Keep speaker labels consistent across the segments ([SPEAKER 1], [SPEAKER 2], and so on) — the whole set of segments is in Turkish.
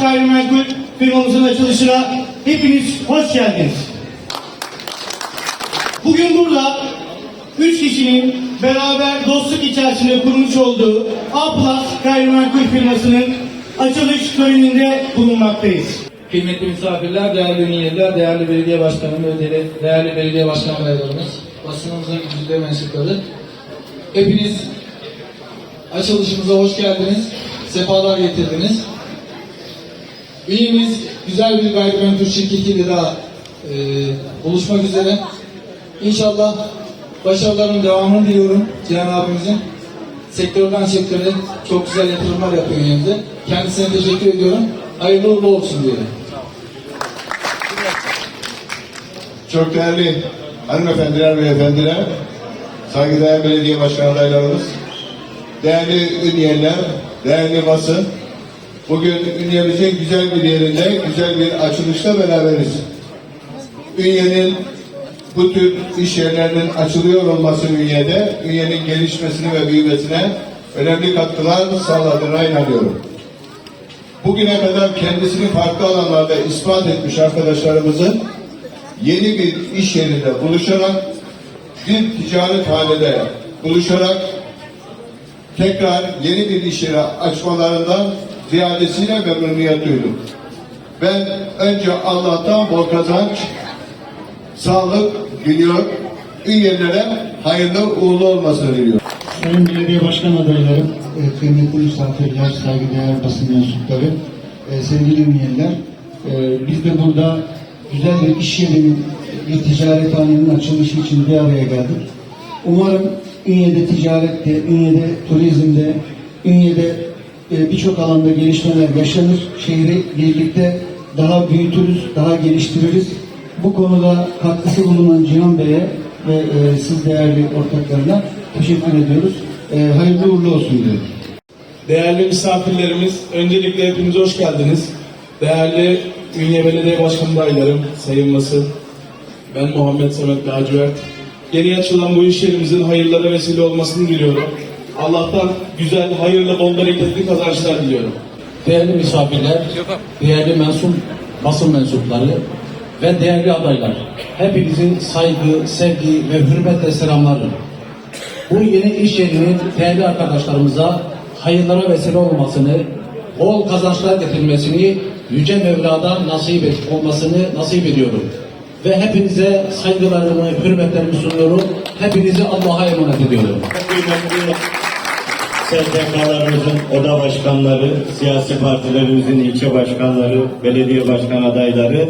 [SPEAKER 1] Gayrimenkul firmamızın açılışına hepiniz hoş geldiniz. Bugün burada üç kişinin beraber dostluk içerisinde kurmuş olduğu A Plus Gayrimenkul firmasının açılış töreninde bulunmaktayız.
[SPEAKER 2] Kıymetli misafirler, değerli üniyeler, değerli belediye başkanım ve değerli- belediye başkan adaylarımız, basınımızın güzide mensupları. Hepiniz açılışımıza hoş geldiniz, sefalar getirdiniz. Üyemiz güzel bir gayrimenkul şirketiyle daha e, buluşmak üzere. İnşallah başarıların devamını diliyorum Cihan abimizin. Sektörden sektöre çok güzel yatırımlar yapıyor yönünde. Kendisine teşekkür ediyorum. Hayırlı uğurlu olsun diyorum.
[SPEAKER 3] Çok değerli hanımefendiler ve efendiler, saygıdeğer belediye başkan adaylarımız, değerli ünyeler, değerli basın, bugün ünyemizin güzel bir yerinde, güzel bir açılışta beraberiz. Ünyenin bu tür iş yerlerinin açılıyor olması ünyede, ünyenin gelişmesine ve büyümesine önemli katkılar sağladığına inanıyorum. Bugüne kadar kendisini farklı alanlarda ispat etmiş arkadaşlarımızın yeni bir iş yerinde buluşarak bir ticaret halinde buluşarak tekrar yeni bir iş yeri açmalarından ziyadesiyle memnuniyet duydum. Ben önce Allah'tan bol kazanç, sağlık diliyor, üyelere hayırlı uğurlu olmasını diliyorum.
[SPEAKER 4] Sayın Belediye Başkan adaylarım, e, kıymetli misafirler, saygıdeğer basın mensupları, e, sevgili üyeler, e, biz de burada güzel bir iş yerinin, bir ticarethanenin açılışı için bir araya geldik. Umarım Ünye'de ticarette, Ünye'de turizmde, Ünye'de e, birçok alanda gelişmeler yaşanır. Şehri birlikte daha büyütürüz, daha geliştiririz. Bu konuda katkısı bulunan Cihan Bey'e ve e, siz değerli ortaklarına teşekkür ediyoruz. E, hayırlı uğurlu olsun diyorum.
[SPEAKER 5] Değerli misafirlerimiz, öncelikle hepiniz hoş geldiniz. Değerli Ünye Belediye Başkanı adaylarım, Sayın Basın, ben Muhammed Samet Lacivert. Yeni açılan bu iş yerimizin hayırlara vesile olmasını diliyorum. Allah'tan güzel, hayırlı, bol bereketli kazançlar diliyorum.
[SPEAKER 6] Değerli misafirler, değerli mensup basın mensupları ve değerli adaylar. Hepinizin saygı, sevgi ve hürmetle selamlarım. Bu yeni iş yerinin değerli arkadaşlarımıza hayırlara vesile olmasını, bol kazançlar getirmesini Yüce Mevla'dan nasip et, olmasını nasip ediyorum. Ve hepinize saygılarımı, hürmetlerimi sunuyorum. Hepinizi Allah'a emanet ediyorum.
[SPEAKER 7] STK'larımızın oda başkanları, siyasi partilerimizin ilçe başkanları, belediye başkan adayları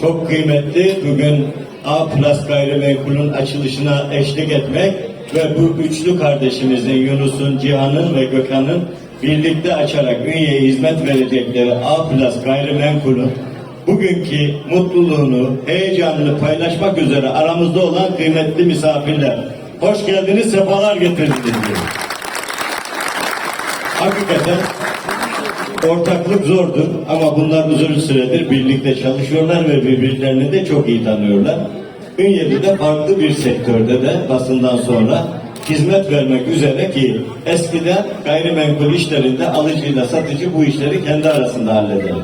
[SPEAKER 7] çok kıymetli bugün A Plus Gayrimenkul'ün açılışına eşlik etmek ve bu üçlü kardeşimizin Yunus'un, Cihan'ın ve Gökhan'ın birlikte açarak Ünye'ye hizmet verecekleri A Plus Gayrimenkul'ün bugünkü mutluluğunu, heyecanını paylaşmak üzere aramızda olan kıymetli misafirler. Hoş geldiniz, sefalar getirdiniz. Hakikaten ortaklık zordur ama bunlar uzun süredir birlikte çalışıyorlar ve birbirlerini de çok iyi tanıyorlar. Ünye'de de farklı bir sektörde de basından sonra hizmet vermek üzere ki eskiden gayrimenkul işlerinde alıcıyla satıcı bu işleri kendi arasında hallederdi.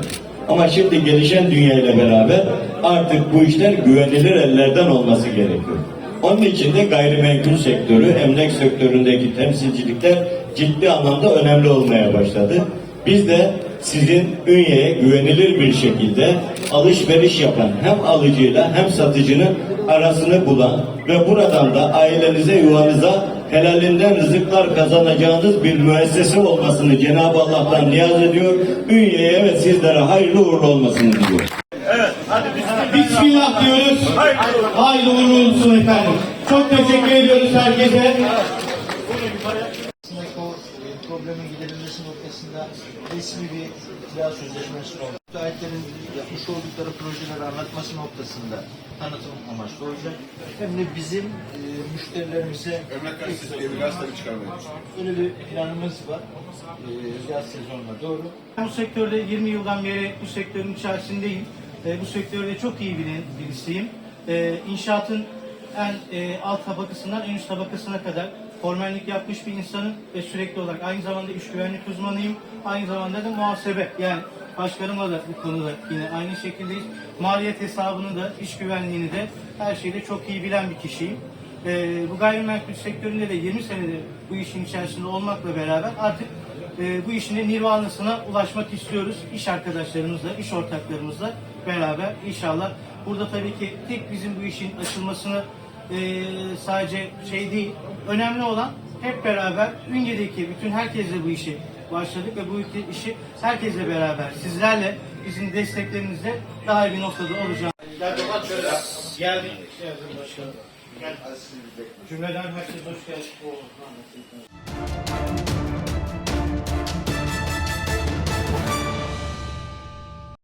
[SPEAKER 7] Ama şimdi gelişen dünya ile beraber artık bu işler güvenilir ellerden olması gerekiyor. Onun için de gayrimenkul sektörü, emlak sektöründeki temsilcilikler ciddi anlamda önemli olmaya başladı. Biz de sizin Ünye'ye güvenilir bir şekilde alışveriş yapan hem alıcıyla hem satıcının arasını bulan ve buradan da ailenize, yuvanıza helalinden rızıklar kazanacağınız bir müessese olmasını Cenab-ı Allah'tan niyaz ediyor. Ünye'ye ve sizlere hayırlı uğurlu olmasını diliyorum.
[SPEAKER 1] Bismillah diyoruz. Hayırlı uğurlu olsun efendim. Çok teşekkür ediyoruz herkese.
[SPEAKER 8] problemin giderilmesi noktasında resmi bir kira sözleşmesi oldu. Müteahhitlerin yapmış oldukları projeleri anlatması noktasında tanıtım amaçlı olacak. Hem de bizim e, müşterilerimize öyle bir planımız var. E, yaz sezonuna doğru.
[SPEAKER 1] Bu sektörde 20 yıldan beri bu sektörün içerisindeyim. E, bu sektörde çok iyi bilen birisiyim. E, inşaatın en e, alt tabakasından en üst tabakasına kadar formenlik yapmış bir insanım ve sürekli olarak aynı zamanda iş güvenlik uzmanıyım. Aynı zamanda da muhasebe yani başkanımla da bu konuda yine aynı şekildeyiz. Maliyet hesabını da iş güvenliğini de her şeyde çok iyi bilen bir kişiyim. Ee, bu gayrimenkul sektöründe de 20 senedir bu işin içerisinde olmakla beraber artık e, bu işin de nirvanasına ulaşmak istiyoruz. İş arkadaşlarımızla, iş ortaklarımızla beraber inşallah. Burada tabii ki tek bizim bu işin açılmasını e, sadece şey değil, önemli olan hep beraber Ünye'deki bütün herkesle bu işi başladık ve bu işi herkesle beraber sizlerle bizim desteklerinizle daha iyi bir noktada olacağız. Geldik. Geldim başkanım. Gel. Cümleden herkes hoş geldin.